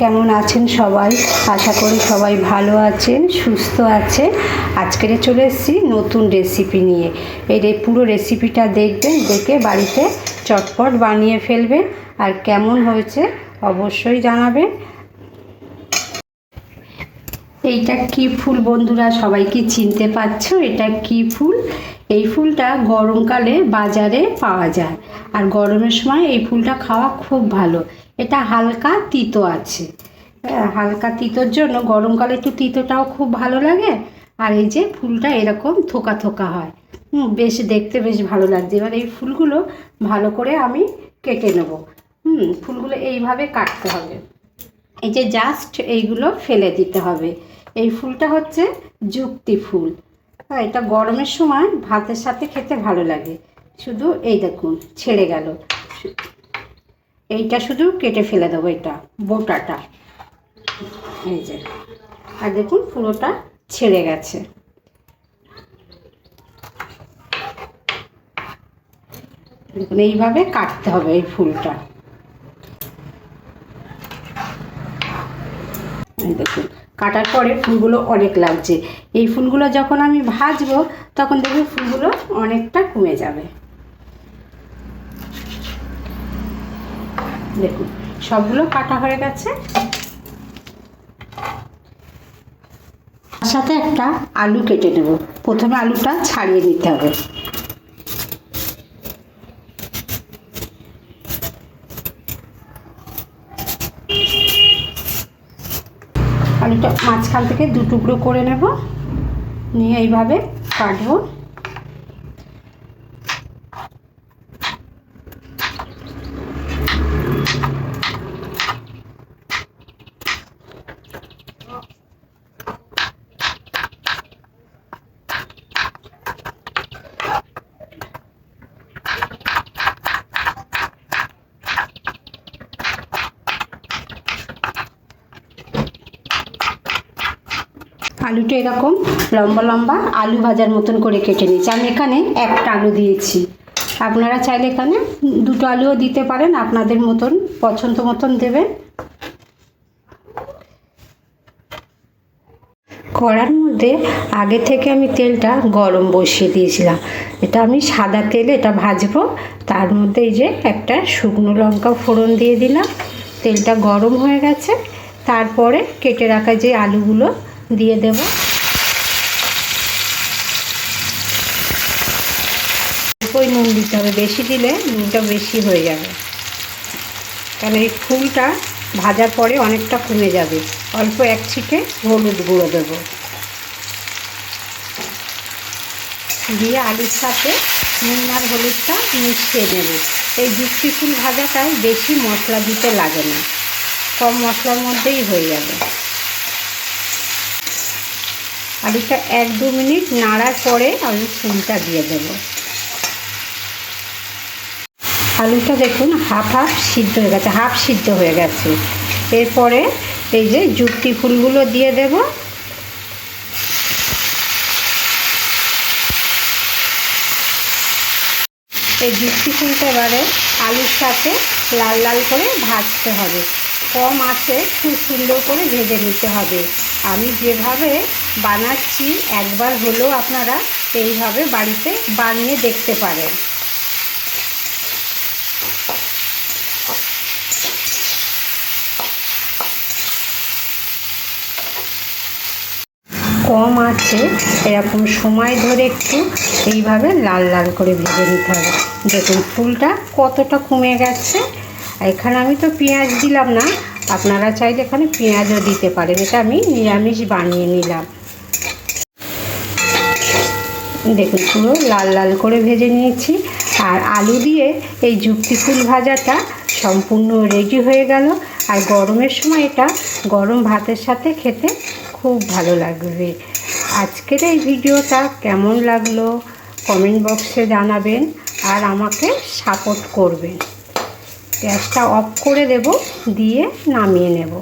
কেমন আছেন সবাই? আশা করি সবাই ভালো আছেন, সুস্থ আছে আজকের চলে এসেছি নতুন রেসিপি নিয়ে। এই পুরো রেসিপিটা দেখবেন, দেখে বাড়িতে চটপট বানিয়ে ফেলবেন। আর কেমন হয়েছে অবশ্যই জানাবেন। এইটা কি ফুল বন্ধুরা, সবাই কি চিনতে পারছ? এটা কি ফুল? এই ফুলটা গরমকালে বাজারে পাওয়া যায়। আর গরমের সময় এই ফুলটা খাওয়া খুব ভালো। এটা হালকা তিতো আছে। হ্যাঁ, হালকা তিতোর জন্য গরমকালে একটু তিতোটাও খুব ভালো লাগে। আর এই যে ফুলটা এরকম থোকা থোকা হয়। হুম বেশ দেখতে বেশ ভালো লাগছে। এবার এই ফুলগুলো ভালো করে আমি কেটে নেব। হুম ফুলগুলো এইভাবে কাটতে হবে। এই যে জাস্ট এইগুলো ফেলে দিতে হবে। এই ফুলটা হচ্ছে যুক্তি ফুল। হ্যাঁ এটা গরমের সময় ভাতের সাথে খেতে ভালো লাগে। শুধু এই দেখুন ছেড়ে গেল। এইটা শুধু কেটে ফেলে দেবো এটা, বোটাটা। এই যে। আর দেখুন, পুরোটা ছেড়ে গেছে। দেখুন, এইভাবে কাটতে হবে এই ফুলটা। দেখুন, কাটার পরে ফুলগুলো অনেক লাগছে। এই ফুলগুলো যখন আমি ভাজবো, তখন দেখুন ফুলগুলো অনেকটা কমে যাবে। দেখুন, সবগুলো কাটা হয়ে গেছে। সাথে একটা আলু কেটে নেব। প্রথমে আলুটা ছাড়িয়ে নিতে হবে। আলুটা মাঝখান থেকে দু টুকরো করে নেব। নিয়ে এইভাবে কাটবো। আলুটা এরকম লম্বা লম্বা আলু ভাজার মতন করে কেটে নিয়েছি। আমি এখানে একটা আলু দিয়েছি। আপনারা চাইলে এখানে দুটো আলুও দিতে পারেন, আপনাদের মতন, পছন্দ মতন দেবেন। কড়ার মধ্যে আগে থেকে আমি তেলটা গরম বসিয়ে দিয়েছিলাম। এটা আমি সাদা তেলে এটা ভাজবো। তার মধ্যে এই যে একটা শুকনো লঙ্কা ফোড়ন দিয়ে দিলাম। তেলটা গরম হয়ে গেছে। তারপরে কেটে রাখা যে আলুগুলো দিয়ে দেব। অল্পই নুন দিতে হবে। বেশি দিলে নুনটা বেশি হয়ে যাবে। কারণ এই ফুলটা ভাজার পরে অনেকটা কমে যাবে। অল্প এক ছিটে হলুদ গুঁড়ো দেবো। দিয়ে আলুর সাথে নুন আর হলুদটা মিশিয়ে দেবো এই যুক্তি ফুল ভাজাটায় বেশি মশলা দিতে লাগে না। কম মশলার মধ্যেই হয়ে যাবে। আলুটা এক দু মিনিট নাড়ার পরে আমি ফুলটা দিয়ে দেবো। আলুটা দেখুন হাফ হাফ সিদ্ধ হয়ে গেছে, হাফ সিদ্ধ হয়ে গেছে। এরপরে এই যে যুক্তি ফুলগুলো দিয়ে দেব। এই যুক্তি ফুলটা এবারে আলুর সাথে লাল লাল করে ভাজতে হবে। কম আছে, খুব সুন্দর করে ভেজে নিতে হবে। আমি যেভাবে বানাচ্ছি, একবার হলেও আপনারা এইভাবে বাড়িতে বানিয়ে দেখতে পারেন। কম আছে, এরকম সময় ধরে একটু এইভাবে লাল লাল করে ভেজে নিতে হবে। দেখুন, ফুলটা কতটা কমে গেছে এখানে আমি তো পেঁয়াজ দিলাম না। আপনারা চাইলে এখানে পেঁয়াজও দিতে পারেন। এটা আমি নিরামিষ বানিয়ে নিলাম। দেখুন, পুরো লাল লাল করে ভেজে নিয়েছি। আর আলু দিয়ে এই যুক্তি ফুল ভাজাটা সম্পূর্ণ রেডি হয়ে গেল। আর গরমের সময় এটা গরম ভাতের সাথে খেতে খুব ভালো লাগবে। আজকের এই ভিডিওটা কেমন লাগল? কমেন্ট বক্সে জানাবেন আর আমাকে সাপোর্ট করবেন। গ্যাসটা অফ করে দেব দিয়ে নামিয়ে নেব।